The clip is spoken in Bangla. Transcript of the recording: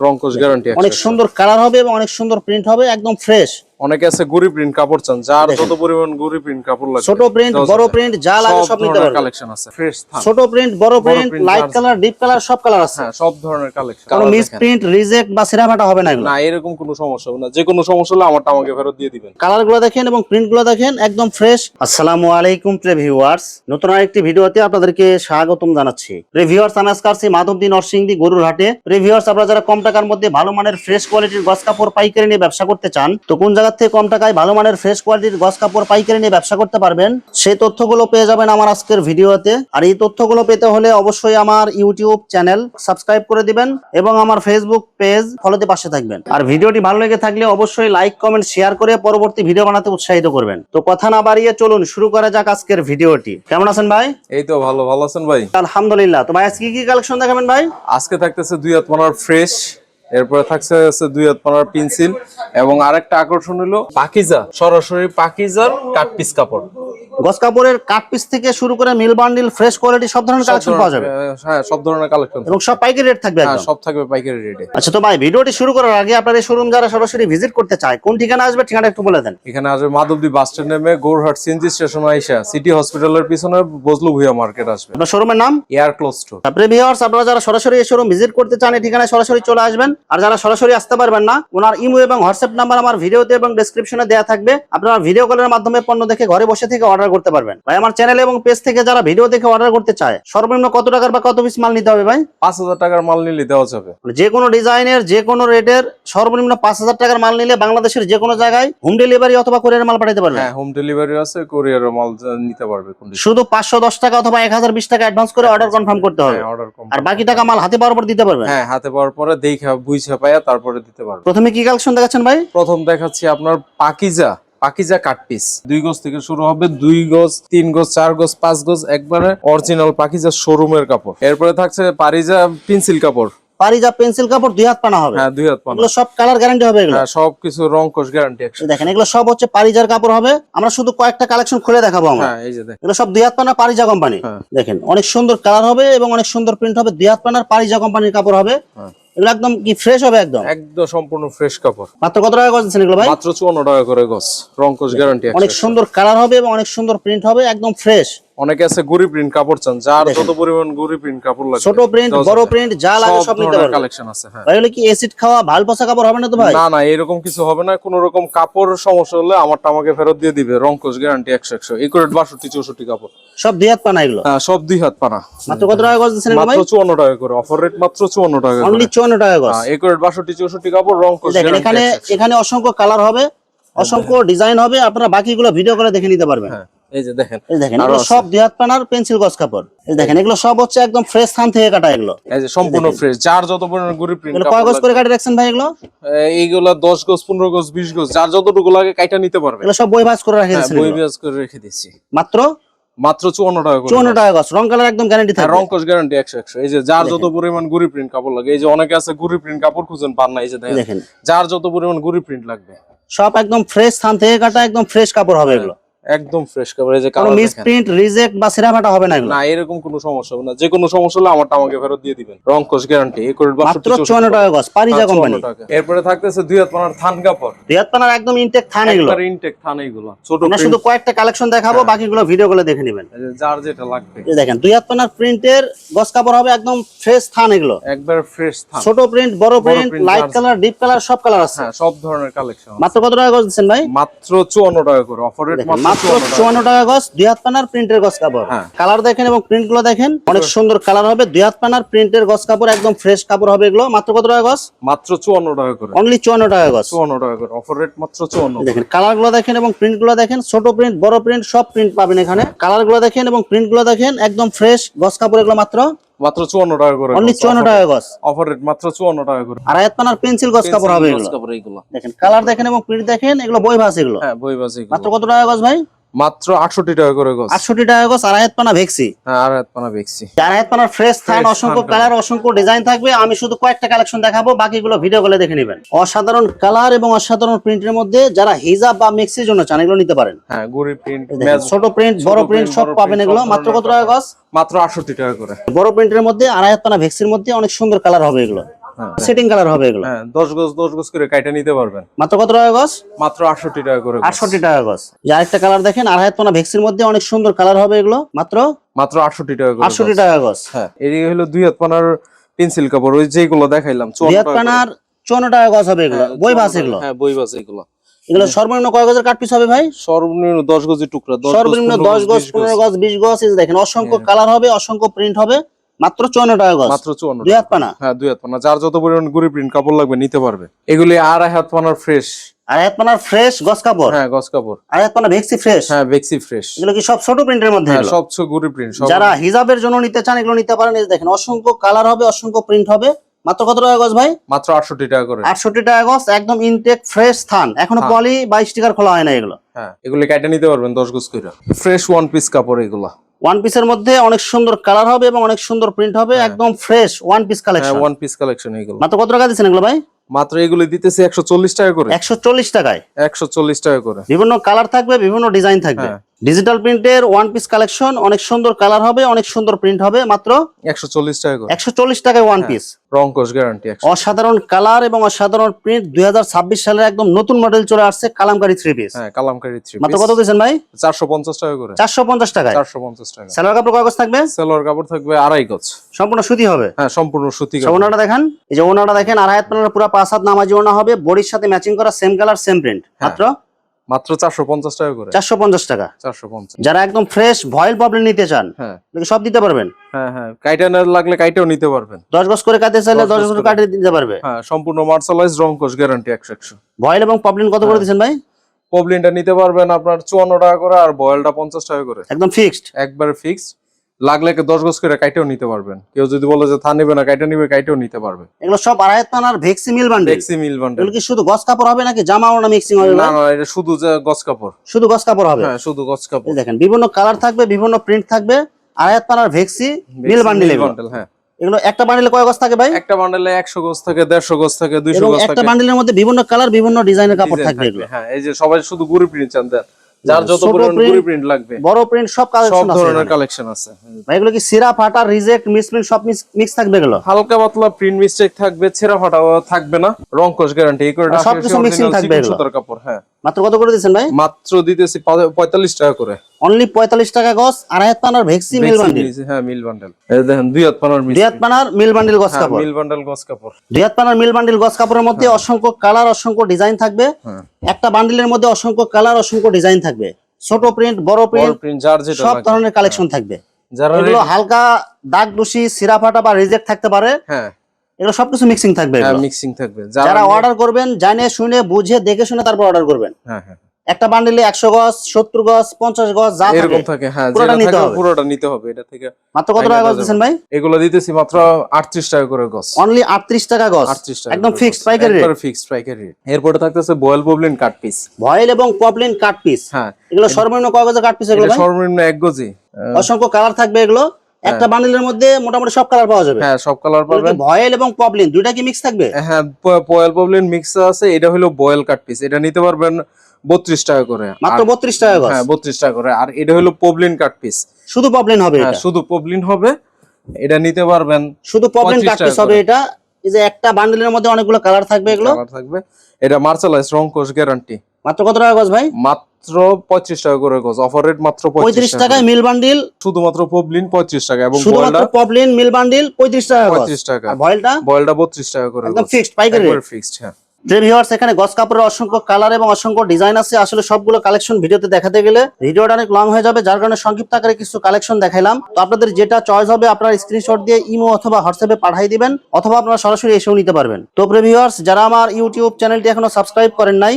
রংকশ গ্যারান্টি অনেক সুন্দর কালার হবে এবং অনেক সুন্দর প্রিন্ট হবে একদম ফ্রেশ অনেকে আছে গুড়ি প্রিন্ট কাপড় চান যার যত পরিমাণ গুড়ি প্রিন্ট কাপড় লাগে ছোট প্রিন্ট বড় প্রিন্ট যা লাগে সব নিতে পারবেন কালেকশন আছে ফ্রেশ ছোট প্রিন্ট বড় print light colour deep colour সব কালার আছে। হ্যাঁ সব ধরনের কালেকশন কোনো মিস প্রিন্ট রিজেক্ট বা সিরাফাটা হবে না না এরকম কোনো সমস্যা হবে না। যে কোনো সমস্যা হলে আমারটা আমাকে ফেরত দিয়ে দিবেন। কালারগুলো দেখেন এবং প্রিন্টগুলো দেখেন একদম ফ্রেশ আসসালামু আলাইকুম প্রিয় ভিউয়ার্স নতুন আরেকটি ভিডিওতে আপনাদেরকে স্বাগতম জানাচ্ছি। রিভিউয়ার্স আমি আজকে আসছি মাধবদী নরসিংদী গরুর হাটে। রিভিউয়ার্স আপনারা যারা কম টাকার মধ্যে ভালো মানের ফ্রেশ কোয়ালিটির গস কাপড় পাইকারি নিয়ে ব্যবসা করতে চান তো কোন জায়গা থেকে কম টাকায় ভালো মানের ফ্রেশ কোয়ালিটির গস কাপড় পাইকারি নিয়ে ব্যবসা করতে পারবেন। সেই তথ্যগুলো পেয়ে যাবেন আমার আজকের ভিডিওতে। আর এই তথ্যগুলো পেতে হলে অবশ্যই আমার ইউটিউব চ্যানেল সাবস্ক্রাইব করে দিবেন এবং আমার ফেসবুক পেজ ফলোতে পাশে থাকবেন। আর ভিডিওটি ভালো লেগে থাকলে অবশ্যই লাইক কমেন্ট শেয়ার করে পরবর্তী ভিডিও বানাতে উৎসাহিত করবেন। তো কথা না বাড়িয়ে চলুন শুরু করা যাক আজকের ভিডিওটি। কেমন আছেন ভাই? এই তো ভালো ভালো আছেন ভাই? আলহামদুলিল্লাহ। তো ভাই আজকে কি কি কালেকশন দেখাবেন ভাই? আজকে থাকতেছে দুই হাত ফ্রেশ এরপরে থাকছে হচ্ছে দুই হাত পানার পেন্সিল এবং আরেকটা আকর্ষণ হলো পাকিজা, সরাসরি পাকিজার কাট পিস কাপড়। গস কাপড়ের কাট পিস থেকে শুরু করে মিল বান্ডিল ফ্রেশ কোয়ালিটি সব ধরনের কালেকশন পাওয়া যাবে? হ্যাঁ সব ধরনের কালেকশন এবং সব পাইকারি রেট থাকবে হ্যাঁ একদম? সব থাকবে পাইকারি রেটে আচ্ছা তো ভাই ভিডিওটি শুরু করার আগে আপনার এই শোরুম যারা সরাসরি ভিজিট করতে চায় কোন ঠিকানা আসবে ঠিকানা একটু বলে দেন। এখানে আসবে মাধবদী বাস স্ট্যান্ড নেমে গৌরহাট সিএনজি স্টেশন আইসা সিটি হসপিটালের পিছনে বজলু ভুইয়া মার্কেট আসবে। আপনার শোরুমের নাম? এয়ার ক্লোজ টু তারপরে ভিউয়ার্স আপনারা যারা সরাসরি এই শোরুম ভিজিট করতে চান এই ঠিকানায় সরাসরি চলে আসবেন। আর যারা সরাসরি আসতে পারবেন না ওনার ইমো এবং হোয়াটসঅ্যাপ নাম্বার আমার ভিডিওতে এবং ডেসক্রিপশনে দেওয়া থাকবে। আপনারা ভিডিও কলের মাধ্যমে পণ্য দেখে ঘরে বসে থেকে অর্ডার করতে পারবেন। ভাই আমার চ্যানেল এবং পেজ থেকে যারা ভিডিও দেখে অর্ডার করতে চায় সর্বনিম্ন কত টাকার বা কত পিস মাল নিতে হবে ভাই? পাঁচ হাজার টাকার মাল নিলে দেওয়া যাবে। মানে যে কোনো ডিজাইনের যে কোনো রেটের সর্বনিম্ন পাঁচ হাজার টাকার মাল নিলে বাংলাদেশের যে কোনো জায়গায় হোম ডেলিভারি অথবা কোরিয়ার মাল পাঠাতে পারবেন। হ্যাঁ হোম ডেলিভারি আছে কোরিয়ারের মাল নিতে পারবে শুধু পাঁচশো দশ টাকা অথবা এক হাজার বিশ টাকা অ্যাডভান্স করে অর্ডার কনফার্ম করতে হবে। হ্যাঁ অর্ডার আর বাকি টাকা মাল হাতে পাওয়ার পর দিতে পারবেন। হ্যাঁ হাতে পাওয়ার পরে দেখা বুঝে পাইয়া তারপরে দিতে পারবে প্রথমে কি কালেকশন দেখাচ্ছেন ভাই? প্রথম দেখাচ্ছি আপনার পাকিজা। Pakeezah cut piece. দুই গজ থেকে শুরু হবে দুই গজ তিন গজ চার গজ পাঁচ গজ একবারে অরিজিনাল পাকিজা শোরুমের কাপড়। এরপরে থাকছে পারিজা পেন্সিল কাপড়। পারিজা পেন্সিল কাপড় দুই হাত পানা হবে। হ্যাঁ দুই হাত পানা। এগুলো সব কালার গ্যারান্টি হবে এগুলো? হ্যাঁ সবকিছু রং কোষ গ্যারান্টি দেখেন এগুলো সব হচ্ছে পারিজার কাপড় হবে। আমরা শুধু কয়েকটা কালেকশন খুলে দেখাবো আমরা। হ্যাঁ এই যে দেখ এগুলো সব দুই হাত পানা পারিজা কোম্পানি হ্যাঁ। দেখেন অনেক সুন্দর কালার হবে এবং অনেক সুন্দর প্রিন্ট হবে। দুই হাত পানার পারিজা কোম্পানির কাপড় হবে। হ্যাঁ। এগুলো একদম কি ফ্রেশ হবে একদম? একদম সম্পূর্ণ ফ্রেশ কাপড়। মাত্র কত টাকা করে এগুলো ভাই? মাত্র চুয়ান্ন টাকা করে গজ। গ্যারান্টি অনেক সুন্দর কালার হবে এবং অনেক সুন্দর প্রিন্ট হবে একদম ফ্রেশ অনেকে আছে গুড়ি প্রিন্ট কাপড় চান যার যত পরিমাণ গুড়ি প্রিন্ট কাপড় লাগে ছোট প্রিন্ট বড় প্রিন্ট যা লাগে সব নিতে পারবেন কালেকশন আছে হ্যাঁ। এগুলো কি এসিড খাওয়া ভালো পচা কাপড় হবে না তো ভাই? না না এরকম কিছু হবে না। কোন রকম কাপড় সমস্যা হলে আমারটা আমাকে ফেরত দিয়ে দিবে। রংকোশ গ্যারান্টি একশো একশো। একুরেট বাষট্টি চৌষট্টি কাপড়। সব দুই হাত পানা এগুলো? হ্যাঁ, সব দুই হাত পানা। মাত্র কত টাকা করে দিচ্ছেন ভাই মাত্র চুয়ান্ন টাকা করে। অফার রেট মাত্র চুয়ান্ন টাকা করে। অনলি চুয়ান্ন টাকা গজ। হ্যাঁ একুরেট বাষট্টি চৌষট্টি কাপড় রংকোশ দেখেন এখানে এখানে অসংখ্য কালার হবে অসংখ্য ডিজাইন হবে। আপনারা বাকিগুলো ভিডিও করে দেখে নিতে পারবেন। হ্যাঁ। এই যে দেখেন। এই দেখেন এগুলো সব দুই হাত পানার পেন্সিল গজ কাপড়। এই দেখেন এগুলো সব হচ্ছে একদম ফ্রেশ থান থেকে কাটা এগুলো। এই যে সম্পূর্ণ ফ্রেশ যার যত পরিমাণ গুড়ি প্রিন্ট এগুলো কয় গজ করে কাটে রাখছেন ভাই এগুলো? এইগুলা দশ গজ পনেরো গজ বিশ গজ যার যতটুকু লাগে কাইটা নিতে পারবে। এগুলো সব বই ভাজ করে রেখে বই এগুলো। করে রেখে দিচ্ছি মাত্র? মাত্র চুয়ান্ন টাকা চুয়ান্ন টাকা গজ রং কালার একদম গ্যারান্টি হ্যাঁ, থাকবে। রংকশ গ্যারান্টি একশো একশো। এই যে যার যত পরিমাণ গুড়ি প্রিন্ট কাপড় লাগে এই যে অনেকে আছে গুড়ি প্রিন্ট কাপড় খুঁজেন পান না এই যে দেখেন। দেখেন। যার যত পরিমাণ গুড়ি প্রিন্ট লাগবে। সব একদম ফ্রেশ থান থেকে কাটা একদম ফ্রেশ কাপড় হবে এগুলো। একদম ফ্রেশ কাপড় এই যে কোনো মিস প্রিন্ট রিজেক্ট বা সিরাফাটা হবে না না এরকম কোনো সমস্যা হবে না। যে কোনো সমস্যা হলে আমারটা আমাকে ফেরত দিয়ে দিবেন। রং রংকশ গ্যারান্টি এই করে মাত্র চুয়ান্ন টাকা গজ পারিজা কোম্পানি এরপরে থাকতেছে দুই হাত পানার থান কাপড়। দুই হাত পানার একদম ইনটেক থান এগুলো। একবার ইনটেক থান এইগুলো ছোট print, শুধু কয়েকটা কালেকশন দেখাবো বাকিগুলো ভিডিও করে দেখে নেবেন। এই যে যার যেটা লাগবে। এই দেখেন দুই হাত পানার প্রিন্টের গস কাপড় হবে একদম ফ্রেশ থান এগুলো। একবার ফ্রেশ থান। ছোট প্রিন্ট বড় print light colour deep colour সব কালার আছে। হ্যাঁ সব ধরনের কালেকশন মাত্র কত টাকা গজ দিচ্ছেন ভাই? মাত্র চুয়ান্ন টাকা করে অফার রেট মাত্র চুয়ান্ন টাকা। গজ দুই হাত পানার প্রিন্টের কাপড়। হ্যাঁ। কালার দেখেন এবং প্রিন্টগুলো দেখেন অনেক সুন্দর কালার হবে। দুই হাত পানার প্রিন্টের কাপড় একদম ফ্রেশ কাপড় হবে এগুলো। মাত্র কত টাকা গজ? মাত্র চুয়ান্ন টাকা করে। অনলি চুয়ান্ন টাকা গজ। চুয়ান্ন টাকা করে। অফার রেট মাত্র চুয়ান্ন দেখেন কালারগুলো দেখেন এবং প্রিন্টগুলো দেখেন ছোট প্রিন্ট বড় প্রিন্ট সব প্রিন্ট পাবেন এখানে। কালারগুলো দেখেন এবং প্রিন্টগুলো দেখেন একদম ফ্রেশ গস কাপড় এগুলো মাত্র। মাত্র চুয়ান্ন টাকা করে অনলি চুয়ান্ন টাকা গস অফার রেট মাত্র চুয়ান্ন টাকা করে। আর হাত পানার পেন্সিল গস কাপড় হবে এগুলো? কাপড় এইগুলো দেখেন কালার দেখেন এবং প্রিন্ট দেখেন এগুলো বই ভাস এগুলো। হ্যাঁ বই বাজি মাত্র কত টাকা গস ভাই? মাত্র আটষট্টি টাকা করে গজ। আটষট্টি টাকা গজ আর হাত পানা ভেক্সি। হ্যাঁ আর হাত পানা বেচছি চার হাত পানার ফ্রেশ থান অসংখ্য কালার অসংখ্য ডিজাইন থাকবে। আমি শুধু কয়েকটা কালেকশন দেখাবো বাকিগুলো ভিডিও করে দেখে নেবেন। অসাধারণ কালার এবং অসাধারণ প্রিন্টের মধ্যে যারা হিজাব বা মিক্সির জন্য চান এগুলো নিতে পারেন। হ্যাঁ গুড়ি প্রিন্ট ছোট প্রিন্ট বড় প্রিন্ট সব পাবেন এগুলো। মাত্র কত টাকা গজ? মাত্র আটষট্টি টাকা করে। বড় প্রিন্টের মধ্যে আড়াই হাত পানা ভেক্সির মধ্যে অনেক সুন্দর কালার হবে এগুলো। সেটিং কালার হবে এগুলো। হ্যাঁ দশ গজ দশ গজ করে কাইটা নিতে পারবেন। মাত্র কত টাকা গজ? মাত্র আটষট্টি টাকা করে গজ। আটষট্টি টাকা গজ। যে আরেকটা কালার দেখেন আড়াই পানা ভেক্সির মধ্যে অনেক সুন্দর কালার হবে এগুলো। মাত্র? মাত্র আটষট্টি টাকা করে আটষট্টি গজ। টাকা গজ। হ্যাঁ এদিকে হলো দুই হাত পানার পেন্সিল কাপড় ওই যেগুলো দেখাইলাম চুয়ান্ন রিয়াদ টাকা করে। পানার চুয়ান্ন টাকা গজ হবে এগুলো। হ্যাঁ, বই বাস এগুলো। হ্যাঁ বই বাস এগুলো। এগুলো সর্বনিম্ন কয় গজের কাট পিস হবে ভাই? সর্বনিম্ন দশ গজের টুকরা সর্বনিম্ন দশ গজ পনেরো গজ বিশ গজ দেখেন অসংখ্য কালার হবে অসংখ্য প্রিন্ট হবে। মাত্র চুয়ান্ন টাকা গজ। মাত্র চুয়ান্ন দুই। হাত পানা? হ্যাঁ দুই হাত পানা। যার যত পরিমাণ গুড়ি প্রিন্ট কাপড় লাগবে নিতে পারবে। এগুলি আড়াই হাত পানার ফ্রেশ আড়াই হাত পানার ফ্রেশ গজ কাপড়? হ্যাঁ গজ কাপড়। আড়াই হাত পানা ভেক্সি ফ্রেশ হ্যাঁ বেক্সি ফ্রেশ এগুলো কি সব ছোট প্রিন্টের মধ্যে হ্যাঁ এগুলো? সবচেয়ে গুড়ি প্রিন্ট যারা হিজাবের জন্য নিতে চান এগুলো নিতে পারেন। এই দেখেন অসংখ্য কালার হবে অসংখ্য প্রিন্ট হবে। মাত্র কত টাকা গজ ভাই? মাত্র আটষট্টি টাকা করে। আটষট্টি টাকা গজ একদম ইনটেক ফ্রেশ থান। এখনও। পলি বা স্টিকার খোলা হয় না এগুলো। হ্যাঁ এগুলি কাইটা নিতে পারবেন দশ গজ করে ফ্রেশ ওয়ান পিস কাপড় এগুলা। ওয়ান পিসের মধ্যে অনেক সুন্দর কালার হবে এবং অনেক সুন্দর প্রিন্ট হবে একদম ফ্রেশ ওয়ান পিস হ্যাঁ কালেকশন ওয়ান পিস কালেকশন এগুলো। মাত্র কত টাকা দিচ্ছেন এগুলো ভাই? মাত্র এগুলো দিতেছে একশো চল্লিশ টাকা করে। একশো চল্লিশ টাকায়। একশো চল্লিশ টাকা করে। বিভিন্ন কালার থাকবে বিভিন্ন ডিজাইন থাকবে। হ্যাঁ। ডিজিটাল প্রিন্টের ওয়ান পিস কালেকশন অনেক সুন্দর কালার হবে অনেক সুন্দর প্রিন্ট হবে মাত্র একশো চল্লিশ টাকা একশো চল্লিশ টাকায় ওয়ান পিস গ্যারান্টি একশো। অসাধারণ কালার এবং অসাধারণ প্রিন্ট দুই হাজার ছাব্বিশ সালের একদম নতুন মডেল চলে আসছে কালামকারী থ্রি পিস হ্যাঁ কালামকারি থ্রি মাত্র কত দিয়েছেন ভাই? চারশো পঞ্চাশ টাকা করে। চারশো পঞ্চাশ টাকায়। চারশো পঞ্চাশ টাকা। সালোয়ার কাপড় কাগজ থাকবে? সেলোয়ার কাপড় থাকবে আড়াই গজ। সম্পূর্ণ সুতি হবে? হ্যাঁ সম্পূর্ণ সুতি ওনাটা দেখেন। এই যে ওনাটা দেখেন আড়াই হাত পুরো পাঁচ হাত নামাজি ওনা হবে বডির সাথে ম্যাচিং করা সেম কালার সেম প্রিন্ট হ্যাঁ। মাত্র মাত্র চারশো পঞ্চাশ টাকা করে। চারশো পঞ্চাশ টাকা। চারশো পঞ্চাশ। যারা একদম ফ্রেশ ভয়েল প্রবলেম নিতে চান হ্যাঁ। সব দিতে পারবেন। হ্যাঁ হ্যাঁ। কাইটা না লাগলে কাইটাও নিতে পারবেন। দশ গজ করে কাটতে চাইলে দশ দশ গজ করে। কাটিয়ে দিতে পারবে। হ্যাঁ সম্পূর্ণ মার্শালাইজ রং কোষ গ্যারান্টি একশো একশো। ভয়েল এবং প্রবলেম কত করে দিবেন ভাই? পবলিনটা নিতে পারবেন আপনার চুয়ান্ন টাকা করে আর বয়েলটা পঞ্চাশ টাকা করে। একদম ফিক্সড একবারে ফিক্স লাগলে কি দশ গজ করে কাইটেও নিতে পারবেন। কেউ যদি বলে যে থা নিবে না কাইটা নিবে কাইটেও নিতে পারবে। এগুলো সব আড়াই পানার ভেক্সি মিল বান্ডেল ডেক্সি মিল বান্ডেল এগুলো কি শুধু গজ কাপড় হবে নাকি জামা ওনা মিক্সিং হবে? না না এটা শুধু যে গজ কাপড়। শুধু গজ কাপড় হবে? হ্যাঁ শুধু গজ কাপড়। দেখেন বিভিন্ন কালার থাকবে বিভিন্ন প্রিন্ট থাকবে আড়াই পানার ভেক্সি মিল বান্ডেল বান্ডেল হ্যাঁ। এগুলো একটা বান্ডেলে কয় গজ থাকে ভাই? একটা বান্ডেলে একশো গজ থাকে দেড়শো গজ থাকে দুইশো এবং গজ একটা থাকে। বান্ডেলের মধ্যে বিভিন্ন কালার বিভিন্ন ডিজাইনের কাপড় থাকবে এগুলো। হ্যাঁ এই যে সবাই শুধু গুড়ি প্রিন্ট চান দেন। যার যত পরিমাণ প্রিন্ট লাগবে। বড় প্রিন্ট সব সব কালেকশন আছে ধরনের কালেকশন আছে। ভাই এগুলো কি সিরা ফাটা রিজেক্ট মিসপ্রিন্ট সব মিক্স থাকবে এগুলো? হালকা পাতলা প্রিন্ট মিস্টেক থাকবে ছেঁড়া ফাটা থাকবে না। রং কোশ গ্যারান্টি এই করে সব কিছু মিক্সিং থাকবে এগুলো। কাপড় হ্যাঁ। মাত্র কত করে দিচ্ছেন ভাই? মাত্র দিতেছি পা- পঁয়তাল্লিশ টাকা করে। অনলি পঁয়তাল্লিশ টাকা গজ আড়াই হাত পানার ভেক্সি মিল বান্ডিল হ্যাঁ মিল বান্ডেল এই দেখেন দুই হাত পানার মিল দুই হাত পানার মিল বান্ডিল গজ হ্যাঁ কাপড়। মিল বান্ডেল গজ কাপড়। দুই হাত পানার মিল বান্ডিল গজ কাপড়ের মধ্যে অসংখ্য কালার অসংখ্য ডিজাইন থাকবে। হ্যাঁ। একটা বান্ডিলের মধ্যে অসংখ্য কালার অসংখ্য ডিজাইন থাকবে। ছোট প্রিন্ট বড় প্রিন্ট সব ধরনের কালেকশন থাকবে। এগুলো হালকা দাগ দোষী সিরা ফাটা বা রিজেক্ট থাকতে পারে। হ্যাঁ। এগুলো সবকিছু মিক্সিং থাকবে হ্যাঁ মিক্সিং থাকবে। যারা যারা অর্ডার করবেন জানে শুনে বুঝে দেখে শুনে তারপর অর্ডার করবেন। হ্যাঁ হ্যাঁ। একটা বান্ডিলে একশো গজ সত্তর গজ পঞ্চাশ গজ যা এরকম থাকে। হ্যাঁ পুরোটা নিতে হবে। পুরোটা নিতে হবে এটা থেকে মাত্র কত টাকা গজ দিচ্ছেন ভাই? এগুলো দিতেছি মাত্র আটত্রিশ টাকা করে গজ। অনলি আটত্রিশ টাকা গজ? আটত্রিশ টাকা একদম ফিক্সড পাইকারি রেট ফিক্সড পাইকারি রেট এরপরে থাকতেছে voile poplin cut piece voile এবং পপলিন কাট পিস হ্যাঁ। এগুলো সর্বনিম্ন কয় গজের কাট পিস এগুলো সর্বনিম্ন এক গজি অসংখ্য কালার থাকবে এগুলো। একটা বান্ডিলের মধ্যে মোটামুটি সব কালার পাওয়া যাবে। হ্যাঁ সব কালার পাবেন। ভয়েল এবং পপলিন দুইটা কি মিক্স থাকবে? হ্যাঁ বয়েল পবলিন মিক্স আছে এটা হলো বয়েল কাট পিস এটা নিতে পারবেন বত্রিশ টাকা করে। মাত্র বত্রিশ টাকা হ্যাঁ বত্রিশ টাকা করে আর এটা হলো পবলিন কাট পিস শুধু পপলিন হবে হ্যাঁ এটা? শুধু পবলিন হবে এটা নিতে পারবেন শুধু পপলিন 35 কাট পিস হবে এটা। এই যে একটা বান্ডিলের মধ্যে অনেকগুলো কালার থাকবে এগুলো। কালার থাকবে। এটা মার্শালাইজ রং কোষ গ্যারান্টি মাত্র কত টাকা গজ ভাই? মাত্র পঁয়ত্রিশ টাকা করে গজ। অফার রেট মাত্র পঁয়ত্রিশ টাকায় মিল বান্ডিল শুধুমাত্র পবলিন পঁয়ত্রিশ টাকা এবং শুধুমাত্র বয়েলটা পপলিন মিল বান্ডিল পঁয়ত্রিশ টাকা পঁয়ত্রিশ টাকা। আর ভয়েলটা বয়েলটা বত্রিশ টাকা করে একদম ফিক্সড পাইকারি। ফিক্সড হ্যাঁ। ভিউয়ার্স এখানে গস কাপড়ের অসংখ্য কালার এবং অসংখ্য ডিজাইন আছে আসলে সবগুলো কালেকশন ভিডিওতে দেখাতে গেলে ভিডিওটা অনেক লং হয়ে যাবে যার কারণে সংক্ষিপ্ত আকারে কিছু কালেকশন দেখাইলাম। তো আপনাদের যেটা চয়েস হবে আপনারা স্ক্রিনশট দিয়ে ইমো অথবা হোয়াটসঅ্যাপে পাঠিয়ে দিবেন অথবা আপনারা সরাসরি এসেও নিতে পারবেন। তো ভিউয়ার্স যারা আমার ইউটিউব চ্যানেলটি এখনও সাবস্ক্রাইব করেন নাই